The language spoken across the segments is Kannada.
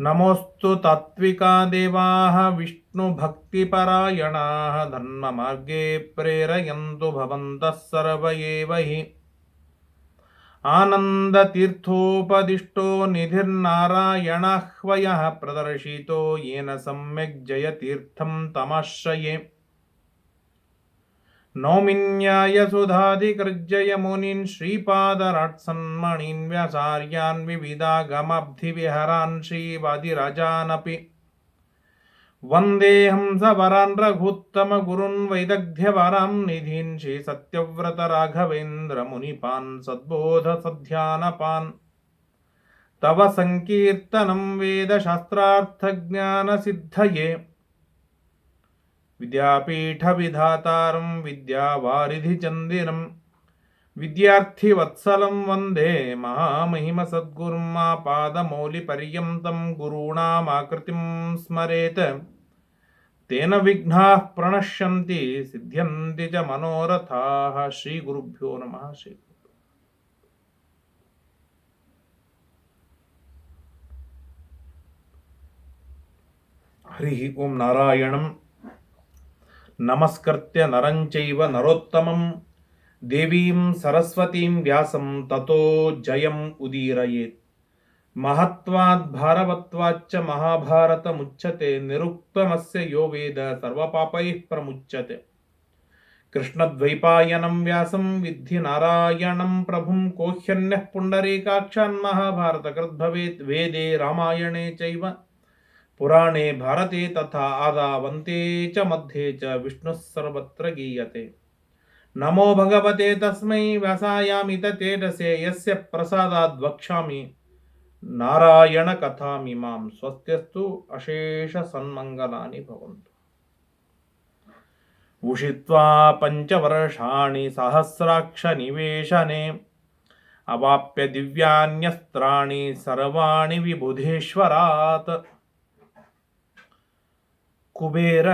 నమోస్తు తాత్వికా దేవా విష్ణుభక్తిపరాయణా ధర్మమార్గే ప్రేరయంతు భవంతః సర్వ ఏవ హి. ఆనందతీర్థోపదిష్టో నిధిర్నారాయణాహ్వయ ప్రదర్శితో ఏన సమ్యక్ జయతీర్థం తమాశ్రయే. तमाश्रये नौमिन्यायसुधाधिकृज्यय मुनीन् श्रीपादराट्सन्मणीन् व्यासार्यान् विविधागमाब्धिविहरान् श्रीवादिराजानपि। वन्देऽहं सवरान् रघुत्तमगुरुन् वैदग्ध्यवरां निधीन् श्रीसत्यव्रतराघवेन्द्रमुनिपान् सद्बोधसध्यानपान्। तव सङ्कीर्तनं वेदशास्त्रार्थज्ञानसिद्धये। విద్యాపీఠవిధాతారం విద్యావారిధిచందిరం విద్యార్థివత్సలం వందే మహామహిమ సద్గురుం మా పాదమౌలిపర్యంతం గురూణామాకృతిం స్మరేత్ తేన విఘ్నా ప్రణశ్యంతి సిద్ధ్యంతి చ మనోరథా శ్రీ గురుభ్యో నమ శ్రీ హరి ఓం నారాయణం नमस्कृत्य नरञ्चैव नरोत्तमं देवीं सरस्वतीं व्यासं ततो जयम् उदीरयेत्। महत्वात् भारवत्वाच्च महाभारतमुच्यते, निरुक्तमस्य यो वेद सर्वपापैः प्रमुच्यते। कृष्णद्वैपायनं व्यासं विद्धि नारायणं प्रभुं कोह्यन्यः पुण्डरीकाक्षान् महाभारतकृद्भवेत् वेदे रामायणे चैव ಪುರಾಣೆ ಭಾರತೆ ತಥಾ ಆದಾವಂತೆ ಚ ಮಧ್ಯೆ ಚ, ವಿಷ್ಣು ಸರ್ವತ್ರ ಗೀಯತೆ. ನಮೋ ಭಗವತೆ ತಸ್ಮೈ ವ್ಯಾಸಾಯಾಮಿತ ತೇಜಸೆ, ಯಸ್ಯ ಪ್ರಸಾದಾದ್ ವಕ್ಷಾಮಿ ನಾರಾಯಣ ಕಥಾಮಿ ಮಾಂ ಸ್ವಸ್ತ್ಯಸ್ತು ಅಶೇಷ ಸನ್ಮಂಗಲಾನಿ ಭವಂತು. ಉಷಿತ್ವಾ ಪಂಚವರ್ಷಾಣಿ ಸಹಸ್ರಾಕ್ಷ ನಿವೇಶನೆ ಅವಾಪ್ಯ ದಿವ್ಯಾನ್ಯಸ್ತ್ರಾಣಿ ಸರ್ವಾಣಿ ವಿಬುಧೇಶ್ವರಾತ್. ಕುಬೇರ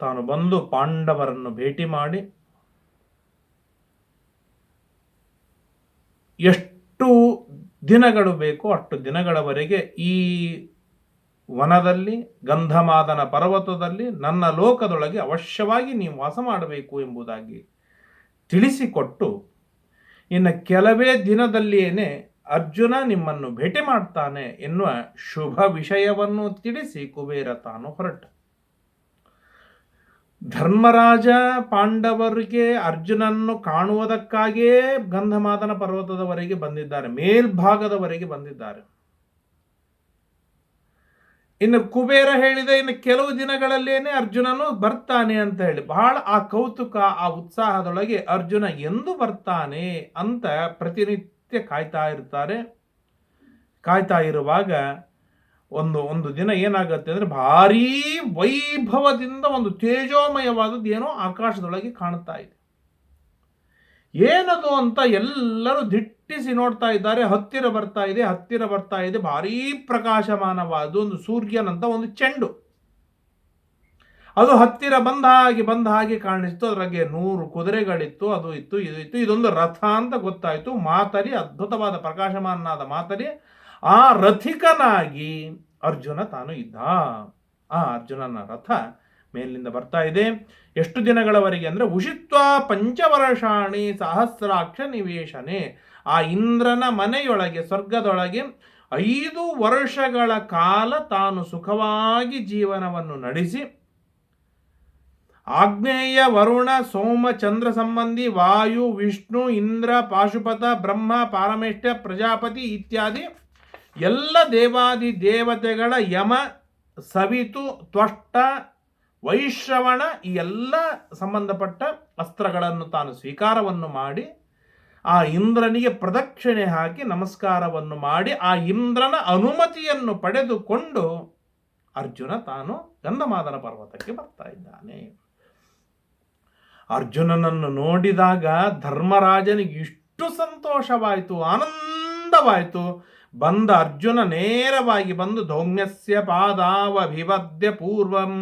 ತಾನು ಬಂದು ಪಾಂಡವರನ್ನು ಭೇಟಿ ಮಾಡಿ ಎಷ್ಟು ದಿನಗಳು ಬೇಕೋ ಅಷ್ಟು ದಿನಗಳವರೆಗೆ ಈ ವನದಲ್ಲಿ, ಗಂಧಮಾದನ ಪರ್ವತದಲ್ಲಿ, ನನ್ನ ಲೋಕದೊಳಗೆ ಅವಶ್ಯವಾಗಿ ನೀವು ವಾಸ ಮಾಡಬೇಕು ಎಂಬುದಾಗಿ ತಿಳಿಸಿಕೊಟ್ಟು, ಇನ್ನು ಕೆಲವೇ ದಿನದಲ್ಲಿಯೇ ಅರ್ಜುನ ನಿಮ್ಮನ್ನು ಭೇಟಿ ಮಾಡ್ತಾನೆ ಎನ್ನುವ ಶುಭ ವಿಷಯವನ್ನು ತಿಳಿಸಿ ಕುಬೇರ ತಾನು ಹೊರಟ. ಧರ್ಮರಾಜ ಪಾಂಡವರಿಗೆ ಅರ್ಜುನನ್ನು ಕಾಣುವುದಕ್ಕಾಗಿಯೇ ಗಂಧಮಾದನ ಪರ್ವತದವರೆಗೆ ಬಂದಿದ್ದಾರೆ, ಮೇಲ್ಭಾಗದವರೆಗೆ ಬಂದಿದ್ದಾರೆ. ಇನ್ನು ಕುಬೇರ ಹೇಳಿದ ಇನ್ನು ಕೆಲವು ದಿನಗಳಲ್ಲೇನೆ ಅರ್ಜುನನು ಬರ್ತಾನೆ ಅಂತ ಹೇಳಿ, ಬಹಳ ಆ ಕೌತುಕ, ಆ ಉತ್ಸಾಹದೊಳಗೆ ಅರ್ಜುನ ಎಂದು ಬರ್ತಾನೆ ಅಂತ ಪ್ರತಿನಿತ್ಯ ನಿತ್ಯ ಕಾಯ್ತಾ ಇರ್ತಾರೆ. ಕಾಯ್ತಾ ಇರುವಾಗ ಒಂದು ಒಂದು ದಿನ ಏನಾಗುತ್ತೆ ಅಂದರೆ ಭಾರೀ ವೈಭವದಿಂದ ಒಂದು ತೇಜೋಮಯವಾದದ್ದು ಏನೋ ಆಕಾಶದೊಳಗೆ ಕಾಣುತ್ತಾ ಇದೆ. ಏನದು ಅಂತ ಎಲ್ಲರೂ ದಿಟ್ಟಿಸಿ ನೋಡ್ತಾ ಇದ್ದಾರೆ. ಹತ್ತಿರ ಬರ್ತಾ ಇದೆ, ಹತ್ತಿರ ಬರ್ತಾ ಇದೆ. ಭಾರೀ ಪ್ರಕಾಶಮಾನವಾದ ಒಂದು ಸೂರ್ಯನಂತ ಒಂದು ಚೆಂಡು. ಅದು ಹತ್ತಿರ ಬಂದ ಹಾಗೆ ಬಂದ ಹಾಗೆ ಕಾಣಿಸ್ತು ಅದರಾಗೆ ನೂರು ಕುದುರೆಗಳಿತ್ತು, ಅದು ಇತ್ತು, ಇದು ಇತ್ತು, ಇದೊಂದು ರಥ ಅಂತ ಗೊತ್ತಾಯಿತು. ಮಾತರಿ, ಅದ್ಭುತವಾದ ಪ್ರಕಾಶಮಾನನಾದ ಮಾತರಿ. ಆ ರಥಿಕನಾಗಿ ಅರ್ಜುನ ತಾನು ಇದ್ದ. ಆ ಅರ್ಜುನನ ರಥ ಮೇಲಿನಿಂದ ಬರ್ತಾ ಇದೆ. ಎಷ್ಟು ದಿನಗಳವರೆಗೆ ಅಂದರೆ, ಉಷಿತ್ವ ಪಂಚವರ್ಷಾಣಿ ಸಹಸ್ರಾಕ್ಷ ನಿವೇಶನೆ. ಆ ಇಂದ್ರನ ಮನೆಯೊಳಗೆ, ಸ್ವರ್ಗದೊಳಗೆ ಐದು ವರ್ಷಗಳ ಕಾಲ ತಾನು ಸುಖವಾಗಿ ಜೀವನವನ್ನು ನಡೆಸಿ ಆಗ್ನೇಯ ವರುಣ, ಸೋಮ, ಚಂದ್ರ ಸಂಬಂಧಿ, ವಾಯು, ವಿಷ್ಣು, ಇಂದ್ರ, ಪಾಶುಪತ, ಬ್ರಹ್ಮ, ಪಾರಮೇಷ್ಠ, ಪ್ರಜಾಪತಿ ಇತ್ಯಾದಿ ಎಲ್ಲ ದೇವಾದಿ ದೇವತೆಗಳ ಯಮ, ಸವಿತು, ತ್ವಷ್ಟ, ವೈಶ್ರವಣ ಈ ಎಲ್ಲ ಸಂಬಂಧಪಟ್ಟ ಅಸ್ತ್ರಗಳನ್ನು ತಾನು ಸ್ವೀಕಾರವನ್ನು ಮಾಡಿ ಆ ಇಂದ್ರನಿಗೆ ಪ್ರದಕ್ಷಿಣೆ ಹಾಕಿ ನಮಸ್ಕಾರವನ್ನು ಮಾಡಿ ಆ ಇಂದ್ರನ ಅನುಮತಿಯನ್ನು ಪಡೆದುಕೊಂಡು ಅರ್ಜುನ ತಾನು ಗಂಧಮಾದನ ಪರ್ವತಕ್ಕೆ ಬರ್ತಾ ಇದ್ದಾನೆ. ಅರ್ಜುನನನ್ನು ನೋಡಿದಾಗ ಧರ್ಮರಾಜನಿಗೆ ಇಷ್ಟು ಸಂತೋಷವಾಯಿತು ಆನಂದವಾಯಿತು. ಬಂದ ಅರ್ಜುನ ನೇರವಾಗಿ ಬಂದು ಧೌಮ್ಯಸ್ಯ ಪಾದಾವಭಿವದ್ಯ ಪೂರ್ವಂ.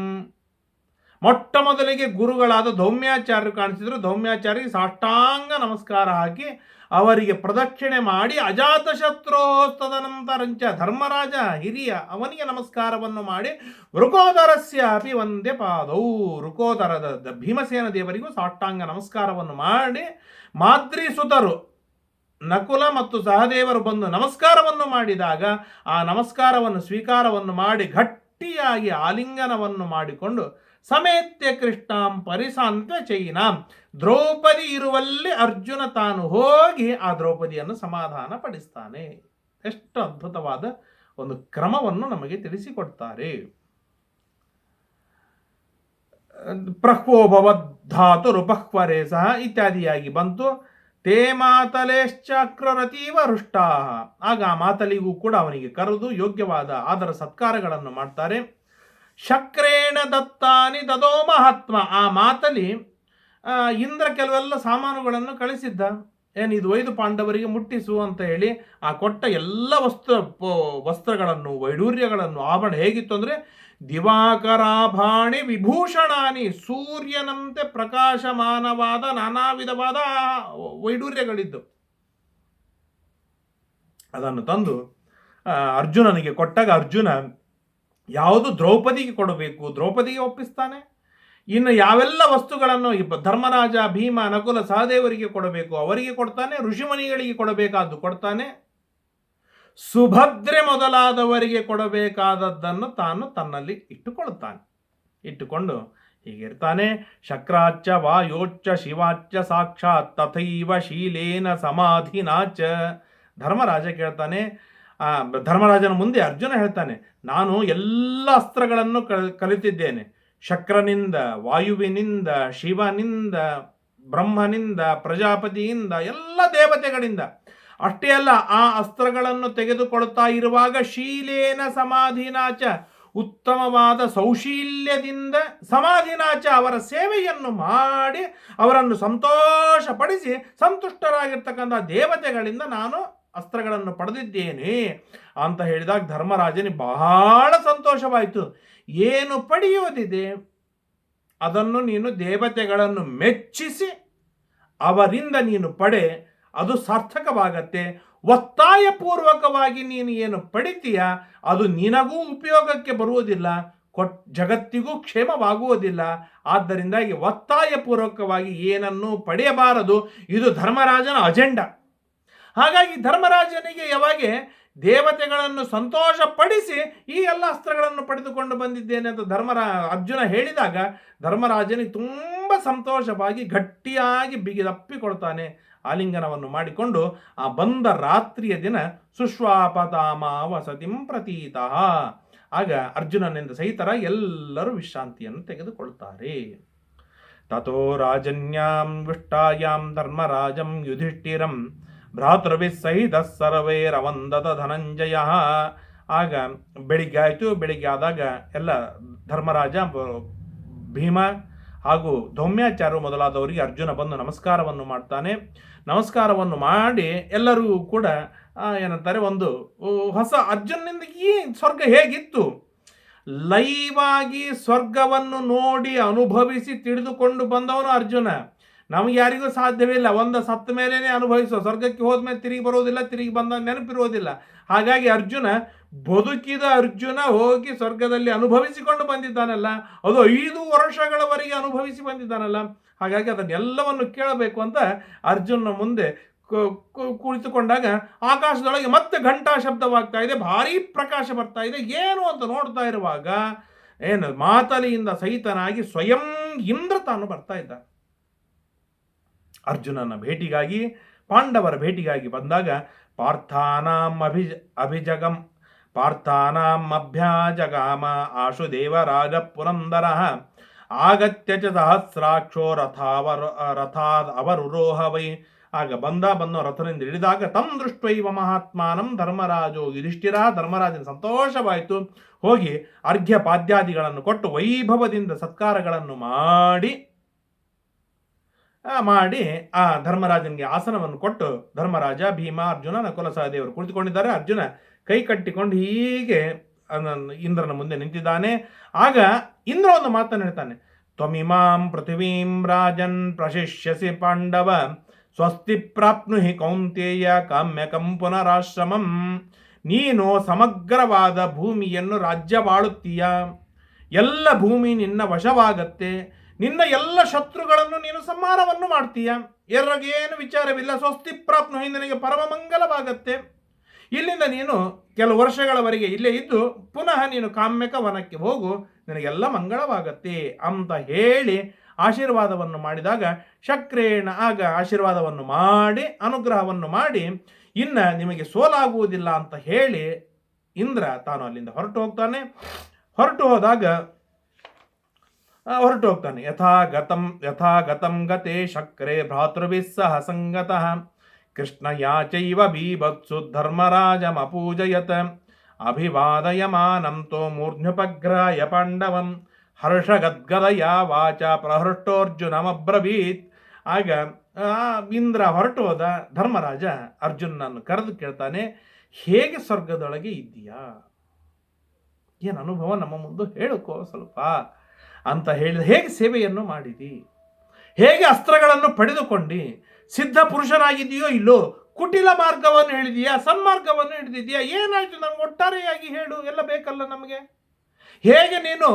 ಮೊಟ್ಟ ಮೊದಲಿಗೆ ಗುರುಗಳಾದ ಧೌಮ್ಯಾಚಾರ್ಯರು ಕಾಣಿಸಿದ್ರು. ಧೌಮ್ಯಾಚಾರ್ಯರಿಗೆ ಸಾಷ್ಟಾಂಗ ನಮಸ್ಕಾರ ಹಾಕಿ ಅವರಿಗೆ ಪ್ರದಕ್ಷಿಣೆ ಮಾಡಿ ಅಜಾತಶತ್ರೋಸ್ತದನಂತರಂಚ ಧರ್ಮರಾಜ ಹಿರಿಯ ಅವನಿಗೆ ನಮಸ್ಕಾರವನ್ನು ಮಾಡಿ ಋಕೋದರಸ್ಯ ಅಪಿ ಒಂದೇ ಪಾದವು ಋಕೋದರದ ದ- ಭೀಮಸೇನ ದೇವರಿಗೂ ಸಾಷ್ಟಾಂಗ ನಮಸ್ಕಾರವನ್ನು ಮಾಡಿ ಮಾದ್ರಿ ಸುತರು ನಕುಲ ಮತ್ತು ಸಹದೇವರು ಬಂದು ನಮಸ್ಕಾರವನ್ನು ಮಾಡಿದಾಗ ಆ ನಮಸ್ಕಾರವನ್ನು ಸ್ವೀಕಾರವನ್ನು ಮಾಡಿ ಗಟ್ಟಿಯಾಗಿ ಆಲಿಂಗನವನ್ನು ಮಾಡಿಕೊಂಡು ಸಮೇತ್ಯ ಕೃಷ್ಣಾಂ ಪರಿಸಾಂತ ಚೈನಾಂ. ದ್ರೌಪದಿ ಇರುವಲ್ಲಿ ಅರ್ಜುನ ತಾನು ಹೋಗಿ ಆ ದ್ರೌಪದಿಯನ್ನು ಸಮಾಧಾನ ಪಡಿಸ್ತಾನೆ ಎಷ್ಟು ಅದ್ಭುತವಾದ ಒಂದು ಕ್ರಮವನ್ನು ನಮಗೆ ತಿಳಿಸಿಕೊಡ್ತಾರೆ. ಪ್ರಹ್ವೋಭವದ್ಧಾತುರು ಬಹ್ವರೇ ಸಹ ಇತ್ಯಾದಿಯಾಗಿ ಬಂತು. ತೇ ಮಾತಲೇಶ್ಚಕ್ರರತೀವ ಹೃಷ್ಟಾ ಆಗ ಆ ಮಾತಲಿಗೂ ಕೂಡ ಅವನಿಗೆ ಕರೆದು ಯೋಗ್ಯವಾದ ಆದರ ಸತ್ಕಾರಗಳನ್ನು ಮಾಡ್ತಾರೆ. ಶಕ್ರೇಣ ದತ್ತಾನಿ ದದೋ ಮಹಾತ್ಮ ಆ ಮಾತಲ್ಲಿ ಇಂದ್ರ ಕೆಲವೆಲ್ಲ ಸಾಮಾನುಗಳನ್ನು ಕಳಿಸಿದ್ದ. ಏನು, ಇದು ಒಯ್ದು ಪಾಂಡವರಿಗೆ ಮುಟ್ಟಿಸು ಅಂತ ಹೇಳಿ ಆ ಕೊಟ್ಟ ಎಲ್ಲ ವಸ್ತ್ರ ವಸ್ತ್ರಗಳನ್ನು, ವೈಡೂರ್ಯಗಳನ್ನು, ಆಭರಣ ಹೇಗಿತ್ತು ಅಂದರೆ, ದಿವಾಕರಾಭಾಣಿ ವಿಭೂಷಣಾನಿ, ಸೂರ್ಯನಂತೆ ಪ್ರಕಾಶಮಾನವಾದ ನಾನಾ ವಿಧವಾದ ವೈಡೂರ್ಯಗಳಿದ್ದು. ಅದನ್ನು ತಂದು ಅರ್ಜುನನಿಗೆ ಕೊಟ್ಟಾಗ ಅರ್ಜುನ ಯಾವುದು ದ್ರೌಪದಿಗೆ ಕೊಡಬೇಕು? ದ್ರೌಪದಿಗೆ ಒಪ್ಪಿಸ್ತಾನೆ? ಇನ್ನು ಯಾವೆಲ್ಲ ವಸ್ತುಗಳನ್ನು ಧರ್ಮರಾಜ, ಭೀಮ, ನಕುಲ, ಸಹದೇವರಿಗೆ ಕೊಡಬೇಕು? ಅವರಿಗೆ ಕೊಡ್ತಾನೆ, ಋಷಿಮುನಿಗಳಿಗೆ ಕೊಡಬೇಕಾದ್ದು ಕೊಡ್ತಾನೆ. ಸುಭದ್ರೆ ಮೊದಲಾದವರಿಗೆ ಕೊಡಬೇಕಾದದ್ದನ್ನು ತಾನು ತನ್ನಲ್ಲಿ ಇಟ್ಟುಕೊಳ್ಳುತ್ತಾನೆ. ಇಟ್ಟುಕೊಂಡು ಹೀಗಿರ್ತಾನೆ ಶಕ್ರಾಚ ವಾಯೋಚ್ಚ ಶಿವಾಚ ಸಾಕ್ಷಾತ್ ತಥೈವ ಶೀಲೇನ ಸಮಾಧಿನಾಚ. ಧರ್ಮರಾಜ ಕೇಳ್ತಾನೆ ಧರ್ಮರಾಜನ ಮುಂದೆ ಅರ್ಜುನ ಹೇಳ್ತಾನೆ, ನಾನು ಎಲ್ಲ ಅಸ್ತ್ರಗಳನ್ನು ಕಲಿತಿದ್ದೇನೆ. ಶಕ್ರನಿಂದ, ವಾಯುವಿನಿಂದ, ಶಿವನಿಂದ, ಬ್ರಹ್ಮನಿಂದ, ಪ್ರಜಾಪತಿಯಿಂದ, ಎಲ್ಲ ದೇವತೆಗಳಿಂದ. ಅಷ್ಟೇ ಅಲ್ಲ, ಆ ಅಸ್ತ್ರಗಳನ್ನು ತೆಗೆದುಕೊಳ್ತಾ ಇರುವಾಗ ಶೀಲೇನ ಸಮಾಧಿನಾಚ, ಉತ್ತಮವಾದ ಸೌಶೀಲ್ಯದಿಂದ ಸಮಾಧಿನಾಚ ಅವರ ಸೇವೆಯನ್ನು ಮಾಡಿ ಅವರನ್ನು ಸಂತೋಷಪಡಿಸಿ ಸಂತುಷ್ಟರಾಗಿರ್ತಕ್ಕಂಥ ದೇವತೆಗಳಿಂದ ನಾನು ಅಸ್ತ್ರಗಳನ್ನು ಪಡೆದಿದ್ದೇನೆ ಅಂತ ಹೇಳಿದಾಗ ಧರ್ಮರಾಜನಿಗೆ ಬಹಳ ಸಂತೋಷವಾಯಿತು. ಏನು ಪಡೆಯೋದಿದೆ ಅದನ್ನು ನೀನು ದೇವತೆಗಳನ್ನು ಮೆಚ್ಚಿಸಿ ಅವರಿಂದ ನೀನು ಪಡೆ, ಅದು ಸಾರ್ಥಕವಾಗತ್ತೆ. ಒತ್ತಾಯಪೂರ್ವಕವಾಗಿ ನೀನು ಏನು ಪಡಿತೀಯ? ಅದು ನಿನಗೂ ಉಪಯೋಗಕ್ಕೆ ಬರುವುದಿಲ್ಲ, ಕೊಟ್, ಜಗತ್ತಿಗೂ ಕ್ಷೇಮವಾಗುವುದಿಲ್ಲ. ಆದ್ದರಿಂದಾಗಿ ಒತ್ತಾಯಪೂರ್ವಕವಾಗಿ ಏನನ್ನು ಪಡೆಯಬಾರದು. ಇದು ಧರ್ಮರಾಜನ ಅಜೆಂಡಾ. ಹಾಗಾಗಿ ಧರ್ಮರಾಜನಿಗೆ ಯಾವಾಗ ದೇವತೆಗಳನ್ನು ಸಂತೋಷಪಡಿಸಿ ಈ ಎಲ್ಲ ಅಸ್ತ್ರಗಳನ್ನು ಪಡೆದುಕೊಂಡು ಬಂದಿದ್ದೇನೆ ಅಂತ ಧರ್ಮರಾ, ಅರ್ಜುನ ಹೇಳಿದಾಗ ಧರ್ಮರಾಜನಿಗೆ ತುಂಬ ಸಂತೋಷವಾಗಿ ಗಟ್ಟಿಯಾಗಿ ಬಿಗಿದಪ್ಪಿಕೊಳ್ತಾನೆ ಆಲಿಂಗನವನ್ನು ಮಾಡಿಕೊಂಡು, ಆ ಬಂದ ರಾತ್ರಿಯ ದಿನ ಸುಶ್ವಾಪತಾಮ ವಸತಿಂ ಪ್ರತೀತಃ. ಆಗ ಅರ್ಜುನನಿಂದ ಸಹಿತರ ಎಲ್ಲರೂ ವಿಶ್ರಾಂತಿಯನ್ನು ತೆಗೆದುಕೊಳ್ತಾರೆ. ತಥೋ ರಾಜನ್ಯಾಂ ವಿಷ್ಟಾಯಾಂ ಧರ್ಮರಾಜಂ ಯುಧಿಷ್ಠಿರಂ ಭ್ರಾತೃಭಿಸ್ ಸರ್ವೇ ರವಂದದ ಧನಂಜಯ. ಆಗ ಬೆಳಿಗ್ಗೆ ಆಯಿತು, ಬೆಳಿಗ್ಗೆ ಆದಾಗ ಎಲ್ಲ ಧರ್ಮರಾಜ, ಭೀಮ ಹಾಗೂ ಧೌಮ್ಯಾಚಾರ್ಯ ಮೊದಲಾದವರಿಗೆ ಅರ್ಜುನ ಬಂದು ನಮಸ್ಕಾರವನ್ನು ಮಾಡ್ತಾನೆ. ನಮಸ್ಕಾರವನ್ನು ಮಾಡಿ ಎಲ್ಲರೂ ಕೂಡ ಏನಂತಾರೆ, ಒಂದು ಹೊಸ ಅರ್ಜುನನಿಂದ ಈ ಸ್ವರ್ಗ ಹೇಗಿತ್ತು? ಲೈವಾಗಿ ಸ್ವರ್ಗವನ್ನು ನೋಡಿ ಅನುಭವಿಸಿ ತಿಳಿದುಕೊಂಡು ಬಂದವನು ಅರ್ಜುನ. ನಮ್ಗೆ ಯಾರಿಗೂ ಸಾಧ್ಯವಿಲ್ಲ. ಒಂದು ಸತ್ತ ಮೇಲೇನೆ ಅನುಭವಿಸೋ ಸ್ವರ್ಗಕ್ಕೆ ಹೋದ್ಮೇಲೆ ತಿರುಗಿ ಬರೋದಿಲ್ಲ ತಿರುಗಿ ಬಂದ ನೆನಪಿರೋದಿಲ್ಲ ಹಾಗಾಗಿ ಅರ್ಜುನ ಬದುಕಿದ ಅರ್ಜುನ ಹೋಗಿ ಸ್ವರ್ಗದಲ್ಲಿ ಅನುಭವಿಸಿಕೊಂಡು ಬಂದಿದ್ದಾನಲ್ಲ. ಅದು ಐದು ವರ್ಷಗಳವರೆಗೆ ಅನುಭವಿಸಿ ಬಂದಿದ್ದಾನಲ್ಲ. ಹಾಗಾಗಿ ಅದನ್ನೆಲ್ಲವನ್ನು ಕೇಳಬೇಕು ಅಂತ ಅರ್ಜುನ ಮುಂದೆ ಕುಳಿತುಕೊಂಡಾಗ ಆಕಾಶದೊಳಗೆ ಮತ್ತೆ ಘಂಟಾ ಶಬ್ದವಾಗ್ತಾ ಇದೆ. ಭಾರಿ ಪ್ರಕಾಶ ಬರ್ತಾ ಇದೆ. ಏನು ಅಂತ ನೋಡ್ತಾ ಇರುವಾಗ ಏನು, ಮಾತಲಿಯಿಂದ ಸಹಿತನಾಗಿ ಸ್ವಯಂ ಇಂದ್ರ ತಾನು ಬರ್ತಾ ಇದ್ದ ಅರ್ಜುನನ ಭೇಟಿಗಾಗಿ, ಪಾಂಡವರ ಭೇಟಿಗಾಗಿ ಬಂದಾಗ ಪಾರ್ಥಾನಾಂ ಅಭಿಜ ಅಭಿಜಗಂ, ಪಾರ್ಥಾನಾಂ ಅಭ್ಯಾಜಗಾಮ ಆಶು ದೇವರಾಜ ಪುರಂದರ ಆಗತ್ಯ ಚ ಸಹಸ್ರಾಕ್ಷೋ ರಥಾವರ, ರಥಾದ್ ಅವರುರೋಹ ವೈ ಆಗ ಬಂದ ಬಂದು ರಥನಿಂದ ಇಳಿದಾಗ ತಂ ದೃಷ್ಟೈವ ಮಹಾತ್ಮಾನಂ ಧರ್ಮರಾಜೋ ಯುಧಿಷ್ಠಿರ. ಧರ್ಮರಾಜನ ಸಂತೋಷವಾಯಿತು. ಹೋಗಿ ಅರ್ಘ್ಯ ಪಾದ್ಯಾದಿಗಳನ್ನು ಕೊಟ್ಟು ವೈಭವದಿಂದ ಸತ್ಕಾರಗಳನ್ನು ಮಾಡಿ. ಮಾಡಿ ಆ ಧರ್ಮರಾಜನಿಗೆ ಆಸನವನ್ನು ಕೊಟ್ಟು ಧರ್ಮರಾಜ, ಭೀಮ, ಅರ್ಜುನ ನಕುಲ ಸಹದೇವರು ಕುಳಿತುಕೊಂಡಿದ್ದಾರೆ. ಅರ್ಜುನ ಕೈ ಕಟ್ಟಿಕೊಂಡು ಹೀಗೆ ಇಂದ್ರನ ಮುಂದೆ ನಿಂತಿದ್ದಾನೆ. ಆಗ ಇಂದ್ರ ಒಂದು ಮಾತನ್ನು ಹೇಳ್ತಾನೆ. ತ್ವಮಿಮಾಂ ಪೃಥಿವೀಂ ರಾಜನ್ ಪ್ರಶಿಷ್ಯಸಿ ಪಾಂಡವ, ಸ್ವಸ್ತಿ ಪ್ರಾಪ್ನುಹಿ ಕೌಂತೇಯ ಕಾಮ್ಯಕಂ ಪುನರಾಶ್ರಮಂ. ನೀನು ಸಮಗ್ರವಾದ ಭೂಮಿಯನ್ನು ರಾಜ್ಯವಾಳುತ್ತೀಯ. ಎಲ್ಲ ಭೂಮಿ ನಿನ್ನ ವಶವಾಗತ್ತೆ. ನಿನ್ನ ಎಲ್ಲ ಶತ್ರುಗಳನ್ನು ನೀನು ಸಂಹಾರವನ್ನು ಮಾಡ್ತೀಯ? ಎರಗೇನು ವಿಚಾರವಿಲ್ಲ. ಸ್ವಸ್ತಿ ಪ್ರಾಪ್ನು ನಿನಗೆ ಪರಮ ಮಂಗಲವಾಗತ್ತೆ. ಇಲ್ಲಿಂದ ನೀನು ಕೆಲವು ವರ್ಷಗಳವರೆಗೆ ಇಲ್ಲೇ ಇದ್ದು ಪುನಃ ನೀನು ಕಾಮ್ಯಕ ವನಕ್ಕೆ ಹೋಗು. ನಿನಗೆಲ್ಲ ಮಂಗಳವಾಗತ್ತೆ ಅಂತ ಹೇಳಿ ಆಶೀರ್ವಾದವನ್ನು ಮಾಡಿದಾಗ ಶಕ್ರೇಣ ಆಗ ಆಶೀರ್ವಾದವನ್ನು ಮಾಡಿ, ಅನುಗ್ರಹವನ್ನು ಮಾಡಿ, ಇನ್ನು ನಿಮಗೆ ಸೋಲಾಗುವುದಿಲ್ಲ ಅಂತ ಹೇಳಿ ಇಂದ್ರ ತಾನು ಅಲ್ಲಿಂದ ಹೊರಟು ಹೋಗ್ತಾನೆ. ಹೊರಟು ಹೋದಾಗ ಹೊರಟು ಹೋಗ್ತಾನೆ ಯಥಾ ಗತಂ ಯಥಾ ಗತಂ ಶಕ್ರೆ ಭ್ರಾತೃಭಿಸ್ಸಹ ಸಂಗತಃ. ಕೃಷ್ಣ ಯಾಚೈವ ಬೀಭತ್ಸು ಧರ್ಮರಾಜಮಪೂಜಯತ ಅಭಿವಾದಯಮಾನಂ ತೋ ಮೂರ್ಧ್ಯುಪಗ್ರಾಯ ಪಾಂಡವಂ. ಹರ್ಷಗದ್ಗದಯ ವಾಚ ಪ್ರಹೃಷ್ಟೋರ್ಜುನಮಬ್ರವೀತ್. ಆಗ ಇಂದ್ರ ಹೊರಟು ಹೋದ ಧರ್ಮರಾಜ ಅರ್ಜುನನ್ನು ಕರೆದು ಕೇಳ್ತಾನೆ, ಹೇಗೆ ಸ್ವರ್ಗದೊಳಗೆ ಇದ್ದೀಯಾ? ಏನು ಅನುಭವ ನಮ್ಮ ಮುಂದೆ ಹೇಳಕೋ ಸ್ವಲ್ಪ. ಅಂತ ಹೇಳಿದ ಹೇಗೆ ಸೇವೆಯನ್ನು ಮಾಡಿದಿ? ಹೇಗೆ ಅಸ್ತ್ರಗಳನ್ನು ಪಡೆದುಕೊಂಡು? ಸಿದ್ಧ ಪುರುಷನಾಗಿದೆಯೋ ಇಲ್ಲೋ? ಕುಟಿಲ ಮಾರ್ಗವನ್ನು ಹೇಳಿದೀಯಾ? ಸನ್ಮಾರ್ಗವನ್ನು ಹಿಡಿದಿದೆಯಾ ಏನಾಯಿತು? ನಮ್ಗೆ ಒಟ್ಟಾರೆಯಾಗಿ ಹೇಳು. ಎಲ್ಲ ಬೇಕಲ್ಲ ನಮಗೆ? ಹೇಗೆ ನೀನು